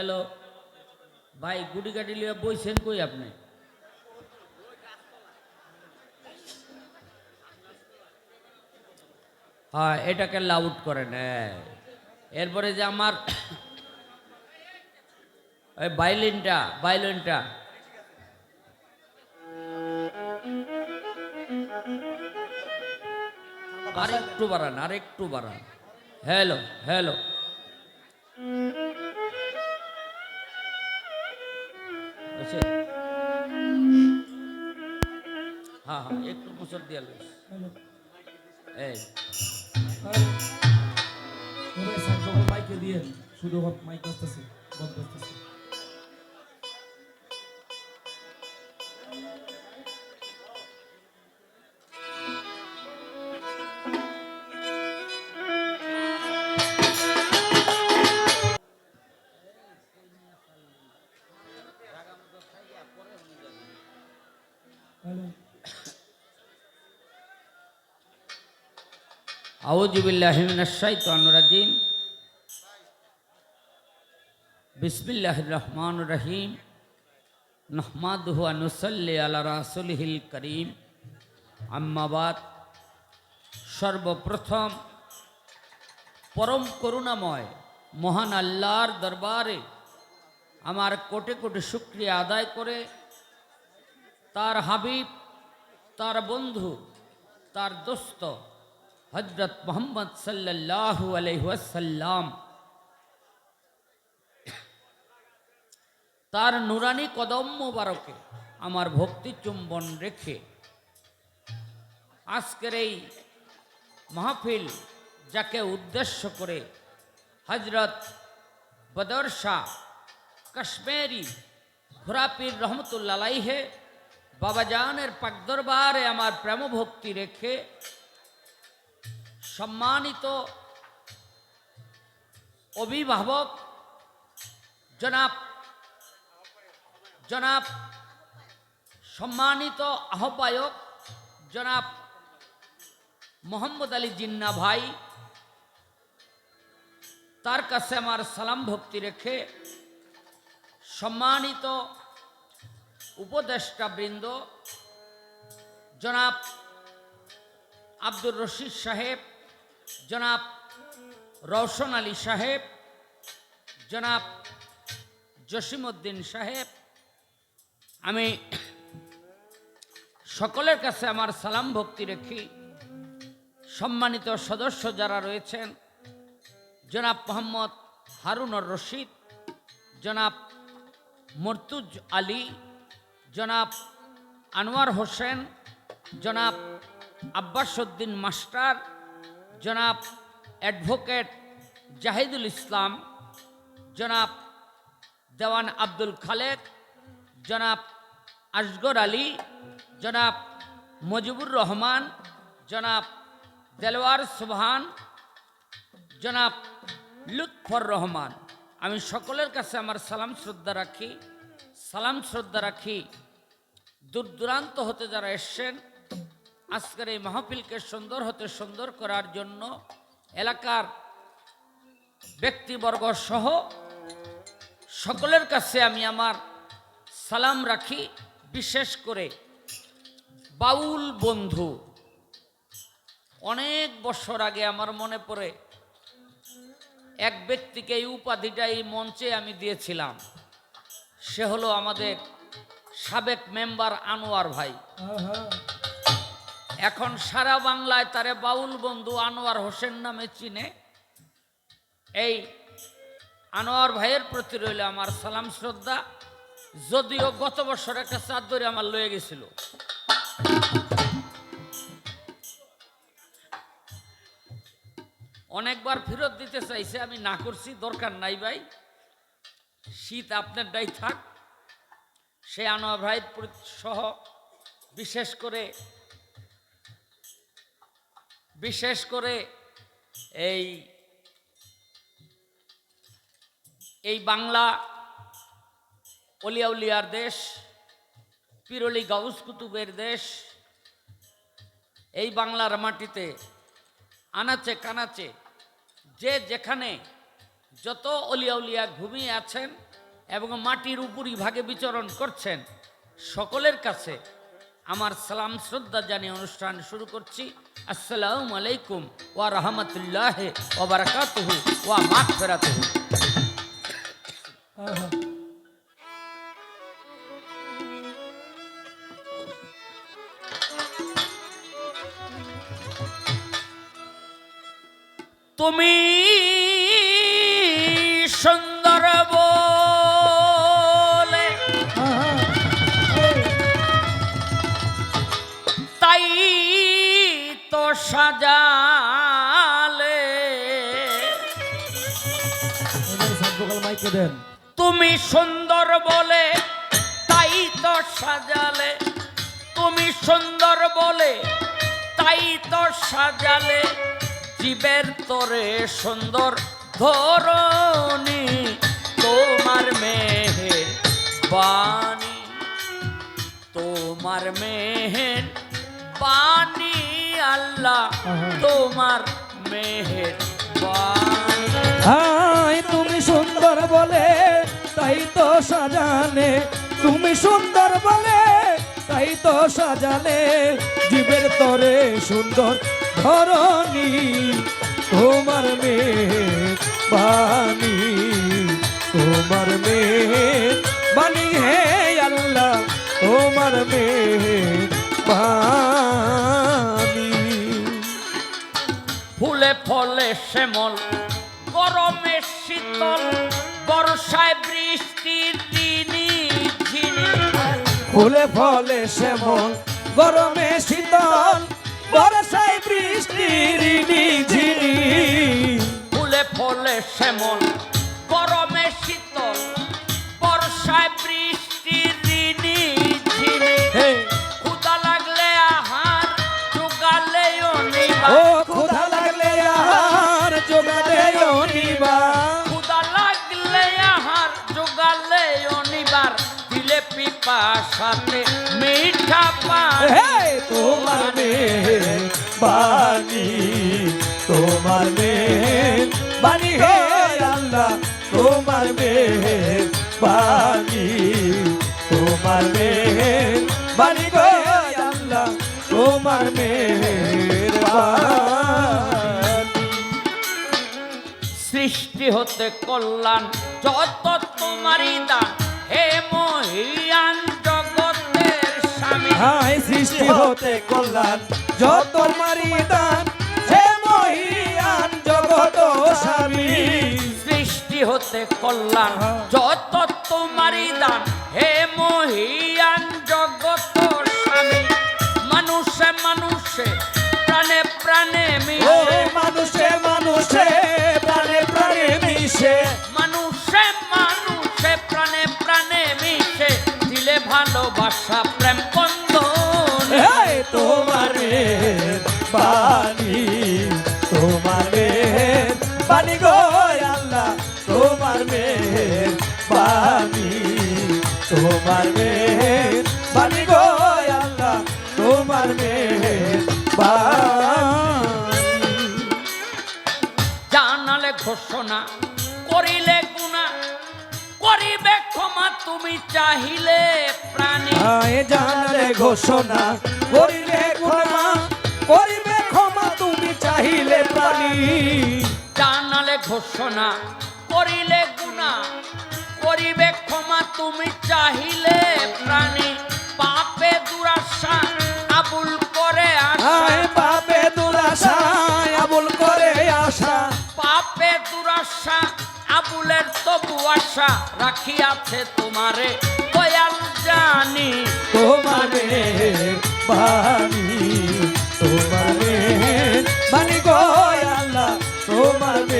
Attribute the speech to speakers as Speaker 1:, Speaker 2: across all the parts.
Speaker 1: Hello ভাই, গুটি গাড়ি লিয়ে বইছেন কই আপনি? হ্যাঁ এটাকে লাউড করেন হ্যাঁ। এরপরে যে আমার ওই বাইলিনটা বাইলিনটা আর একটু বাড়ান আর একটু বাড়ান। হ্যালো হ্যালো একটু গোসল দিয়ে লইস। এই।
Speaker 2: মাইকে দিয়ে শুধু মাইক আসতেছে বন্ধ আসতেছে
Speaker 1: আউজুবিল্লাহিমিনাশাইতানুরাজিম বিসমিল্লাহ রহমান রহিম। নহমাদহু আনুসল্লি আলা রাসুলহিল করিম। আম্মাবাদ সর্বপ্রথম পরম করুণাময় মহান আল্লাহর দরবারে আমার কোটি কোটি শুক্রিয়া আদায় করে তার হাবিব, তার বন্ধু, তার দোস্ত হজরত মোহাম্মদ সাল্লাল্লাহু আলাইহি তার নুরানি কদম মোবারকে আমার ভক্তি চুম্বন রেখে আজকের এই মাহফিল যাকে উদ্দেশ্য করে হজরত বদর শাহ কাশ্মীরি ঘোরাপির রহমতুল্লাহে বাবাজানের পাকদরবারে আমার প্রেম ভক্তি রেখে সম্মানিত অভিভাবক জনাব জনাব, সম্মানিত আহ্বায়ক জনাব মোহাম্মদ আলী জিন্না ভাই, তার কাছে আমার সালাম ভক্তি রেখে সম্মানিত উপদেষ্টা বৃন্দ জনাব আব্দুর রশিদ সাহেব জনাব রওশন আলী সাহেব, জনাব জসিমউদ্দিন সাহেব, আমি সকলের কাছে আমার সালাম ভক্তি রেখি সম্মানিত সদস্য যারা রয়েছেন, জনাব মোহাম্মদ হারুনর রশিদ, জনাব মর্তুজ আলী, জনাব আনোয়ার হোসেন, জনাব আব্বাসউদ্দিন মাস্টার জনাব অ্যাডভোকেট জাহিদুল ইসলাম, জনাব দেওয়ান আব্দুল খালেক, জনাব আসগর আলী, জনাব মজিবুর রহমান, জনাব দেলোয়ার সুবহান, জনাব লুৎফর রহমান। আমি সকলের কাছে আমার সালাম শ্রদ্ধা রাখি। সালাম শ্রদ্ধা রাখি। দূর দূরান্ত হতে যারা এসছেন আজকের এই মাহফিলকে সুন্দর হতে সুন্দর করার জন্য এলাকার ব্যক্তিবর্গ সহ সকলের কাছে আমি আমার সালাম রাখি, বিশেষ করে বাউল বন্ধু। অনেক বছর আগে আমার মনে পড়ে, এক ব্যক্তিকে এই উপাধিটা এই মঞ্চে আমি দিয়েছিলাম। সে হলো আমাদের সাবেক মেম্বার আনোয়ার ভাই।
Speaker 2: আহা
Speaker 1: এখন সারা বাংলায় তারে বাউল বন্ধু আনোয়ার হোসেন নামে চিনে। এই আনোয়ার ভাইয়ের প্রতি রইল আমার সালাম শ্রদ্ধা। যদিও গত বছর একটা চাদরে আমার লয়ে গেছিল। অনেকবার ফেরত দিতে চাইছে, আমি না করছি, দরকার নাই ভাই। শীত আপনার ডাই থাক। সে আনোয়ার ভাই সহ বিশেষ করে বিশেষ করে এই এই বাংলা অলিয়াউলিয়ার দেশ, পিরলি গাউস কুতুবের দেশ, এই বাংলার মাটিতে আনাচে কানাচে যে যেখানে যত অলিয়া উলিয়া ঘুমিয়ে আছেন এবং মাটির উপরই ভাগে বিচরণ করছেন, সকলের কাছে আমার সালাম শ্রদ্ধা জানিয়ে অনুষ্ঠান শুরু করছি আসসালামু আলাইকুম ওয়া রহমতুল্লাহ ওয়া বারাকাতুহু ওয়া মাগফিরাতুহু। তুমি সুন্দর বলে, তাই তো সাজালে। তুমি সুন্দর বলে, তাই তো সাজালে। জীবের তোরে সুন্দর ধরণী, তোমার মেহের বাণী। তোমার মেহের বাণী আল্লাহ, তোমার মেহের বাণী।
Speaker 3: তুমি সুন্দর বলে। তাই তো সাজালে, তুমি সুন্দর বলে, তাই তো সাজালে, জীবের তরে সুন্দর ধরণী, তোমার মেয়ে বাণী, তোমার মেয়ে বাণী হে আল্লাহ, তোমার মেয়ে বাণী।
Speaker 1: ফুলে ফলে শ্যামল, গরমে শীতল
Speaker 3: ফুলে ফলে শ্যামল গরমে শীতল বর্ষায় বৃষ্টির
Speaker 1: ফুলে ফলে শ্যামল সাথে মিঠা পান।
Speaker 3: তোমার মেয়ে বাণী তোমার মেয়ে বাণী হে আল্লাহ তোমার মেয়ে বাণী তোমার মেয়ে বাণী গো আল্লাহ তোমার মেয়ে
Speaker 1: সৃষ্টি হতে কল্যাণ যত তোমারই দান হে জগতের
Speaker 3: হাই সৃষ্টি হতে কল্যাণ, যত মারি দান হে মহিয়ান জগত স্বামী।
Speaker 1: সৃষ্টি হতে কল্যাণ, যত
Speaker 3: তোমারি দান বাণী তোমার মেয়ের বাণী গো আল্লাহ তোমার মেয়ের
Speaker 1: জানালে ঘোষণা করিলে গুণা করিবে ক্ষমা তুমি চাহিলে প্রাণী।
Speaker 3: জানলে ঘোষণা করিলে ক্ষমা করিবে ক্ষমা তুমি চাহিলে প্রাণী।
Speaker 1: জানালে ঘোষণা করিলে গুণা করিবে ক্ষমা তুমি চাহিলে প্রাণী। পাপে দুরাশা আবুল করে আশা।
Speaker 3: আয় পাপে দুরাশা আবুল করে আশা।
Speaker 1: পাপে দুরাশা আবুলের তবু আশা রাখিয়াছে তোমারে। দয়াল জানি
Speaker 3: তোমার বাণী তোমার বাণী গো আল্লাহ তোমার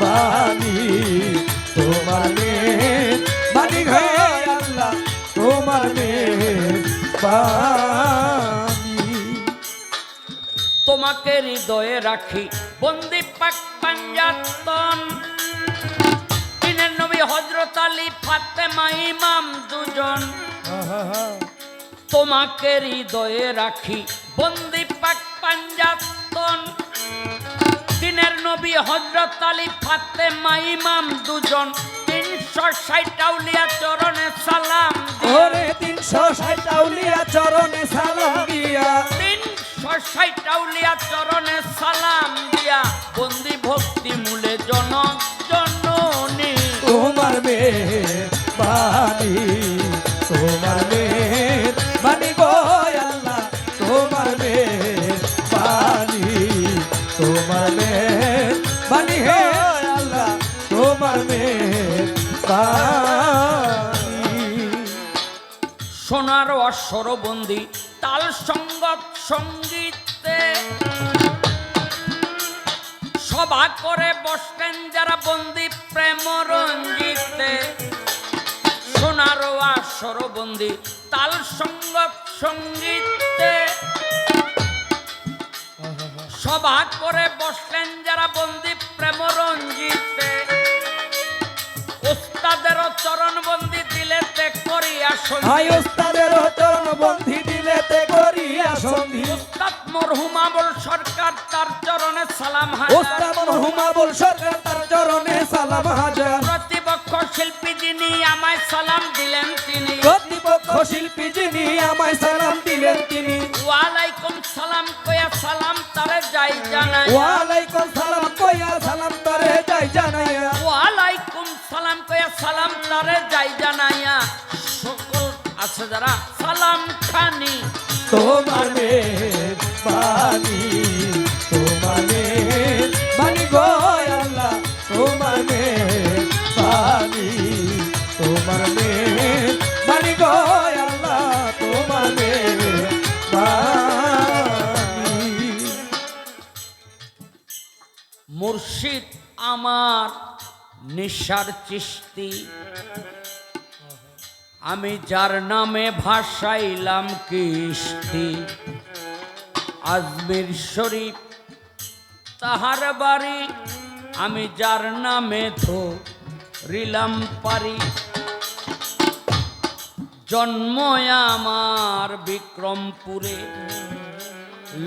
Speaker 3: বাণী। তোমার গো আল্লাহ তোমার
Speaker 1: তোমাকে হৃদয়ে রাখি বন্দি পাক পাঞ্জাতন। দিনের নবী হজরত আলী ফাতেমা ইমাম দুজন। তোমাকে হৃদয়ে রাখি বন্দি পাক পাঞ্জাতন দিনের নবী হজরত আলী ফাতেমা ইমাম দুজন। তিনশো ষাট আউলিয়া চরণে সালাম
Speaker 3: ওরে তিনশো ষাট আউলিয়া চরণে সালাম দিয়া।
Speaker 1: তিনশো ষাট আউলিয়া চরণে সালাম দিয়া। বন্দি ভক্তি মূলে জন জননী।
Speaker 3: তোমার মেয়ের বাণী তোমার মেয়ের বাণী গো আল্লাহ। তোমার মেয়ের বাণী তোমার মেয়ের বাণী হে আল্লাহ, তোমার
Speaker 1: সোনার অশ্বরবন্দি তাল সঙ্গত সঙ্গীতে। সভা করে বসতেন যারা বন্দি প্রেম রঞ্জিতে সোনার অশ্বরবন্দি তাল সঙ্গত সঙ্গীতে। সভা করে বসলেন যারা বন্দি প্রেম রঞ্জিতে উস্তাদের চরণ বন্দি দিলে করিয়া সন্ধি।
Speaker 3: ওস্তাদের চরণ বন্দি দিলেতে করিয়া সন্ধি।
Speaker 1: ওস্তাদ মরহুমাবুল সরকার তার চরণে সালাম
Speaker 3: ওস্তাদ
Speaker 1: হাজার
Speaker 3: রহুমাবুল সরকার তার চরণে সালাম হাজার।
Speaker 1: যিনি আমায় সালাম দিলেন তিনি।
Speaker 3: কর্তৃপক্ষ শিল্পী যিনি আমায় সালাম দিলেন তিনি।
Speaker 1: ওয়ালাইকুম সালাম কয়া সালাম তারে যাই জানাই
Speaker 3: ওয়ালাইকুম সালাম কইয়া সালাম তরে যাই জানাইয়া
Speaker 1: ওয়ালাইকুম সালাম কয়া সালাম তারে যাই জানাইয়া সকল আছে যারা সালাম খানি।
Speaker 3: তোমার মেয়ের
Speaker 1: মুর্শিদ আমার নিশার চিস্তি আমি যার নামে ভাসাইলাম কিস্তি। আজমির শরীফ তাহার বাড়ি। আমি যার নামে ধো রিলাম পারি। জন্ম আমার বিক্রমপুরে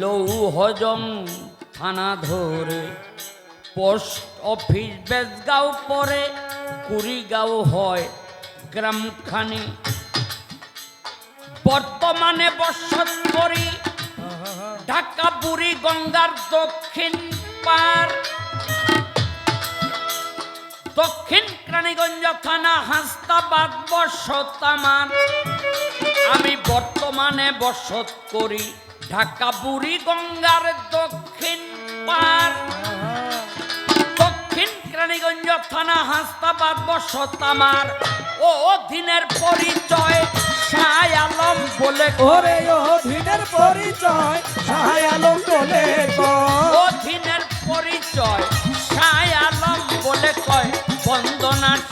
Speaker 1: লৌহজং থানা ধরে। পোস্ট অফিস বেজগাঁও পরে, কুড়িগাঁও হয় গ্রামখানি। বর্তমানে বসত করি ঢাকা বুড়ি গঙ্গার দক্ষিণ পার। দক্ষিণ প্রাণীগঞ্জ থানা হাস্তাবাদ বসত আমি বর্তমানে বসত করি ঢাকা বুড়ি গঙ্গার দক্ষিণ পার। দক্ষিণ কেরানীগঞ্জ থানা হাস্তাবাদ বসত ও অধীনের পরিচয় শাহ আলম বলে
Speaker 3: ওরে অধীনের পরিচয় সাহায় আলম বলে কয়।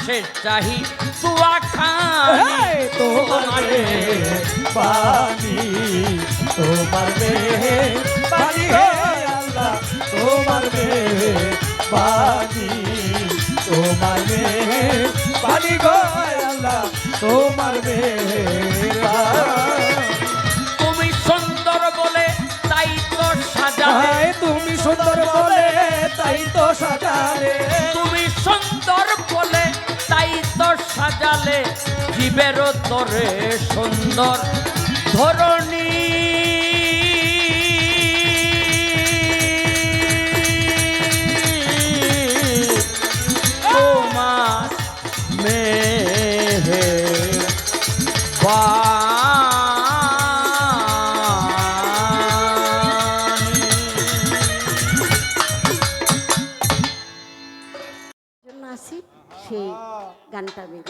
Speaker 1: শেষ চাহি তুয়া খান।
Speaker 3: এই তোমার বাণী তোমার মেয়ের বাণী হে আল্লাহ তোমার মেয়ের বাণী তোমার মেয়ের বাণী গো আল্লাহ তোমার বাণী।
Speaker 1: তুমি সুন্দর বলে তাই তো
Speaker 3: হায় তুমি সুন্দর
Speaker 1: জীবের তরে সুন্দর ধরণী। তোমার মেহে
Speaker 4: জন্য সেই গানটা কি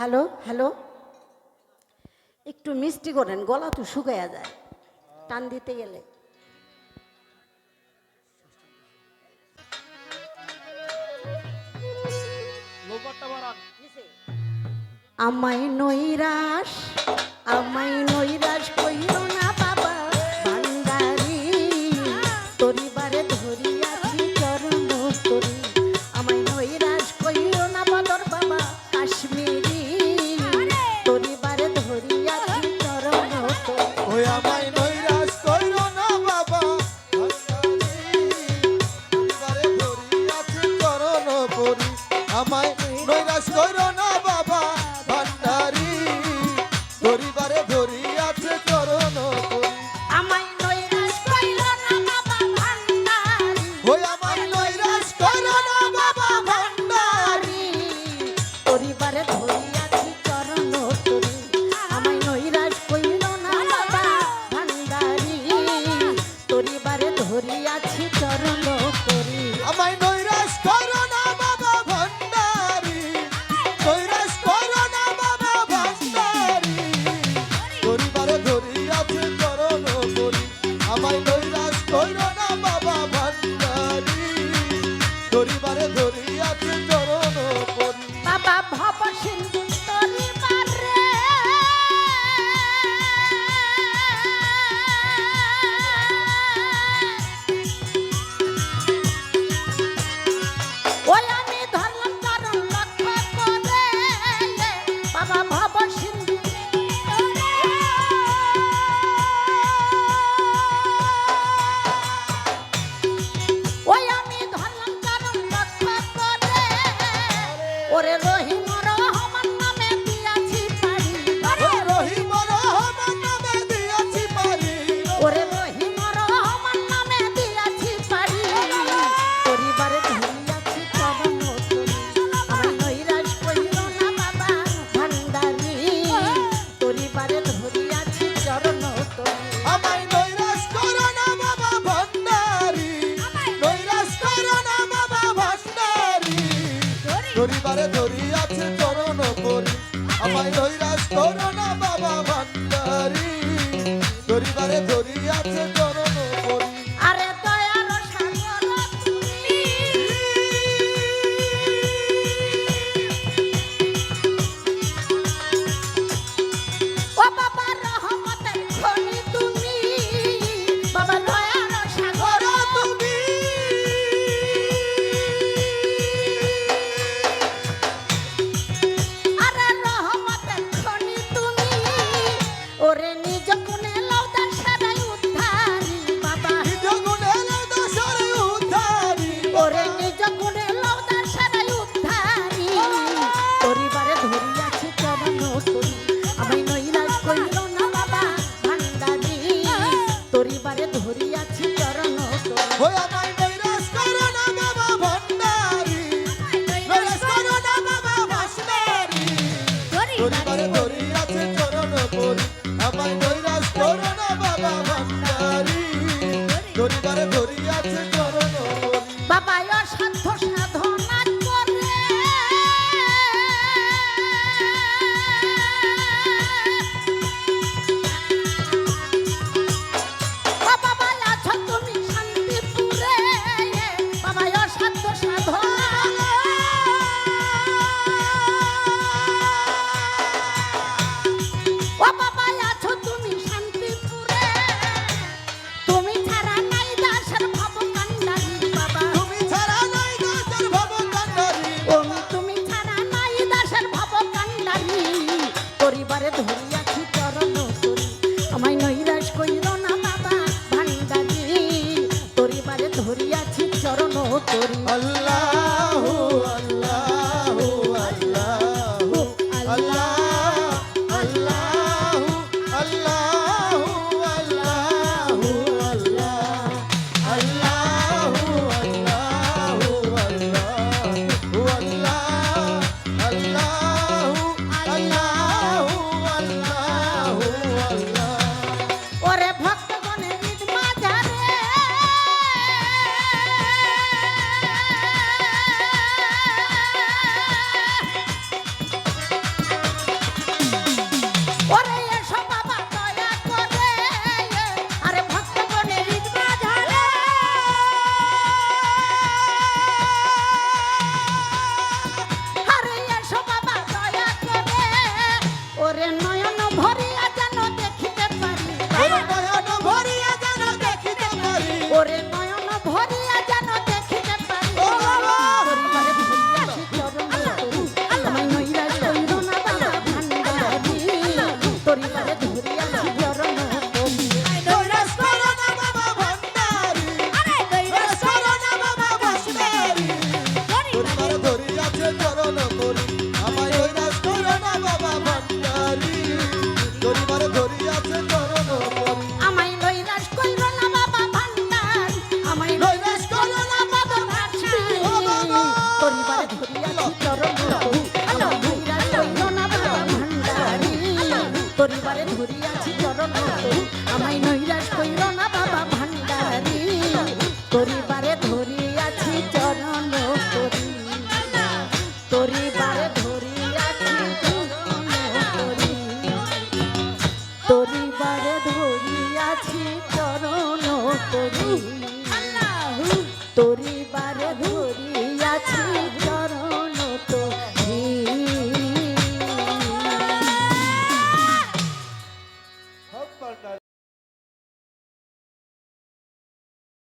Speaker 4: হ্যালো হ্যালো। একটু মিষ্টি করেন গলা তো শুকাইয়া যায় টান দিতে গেলে। আমায় নৈরাস আমায় নৈরাস ধরি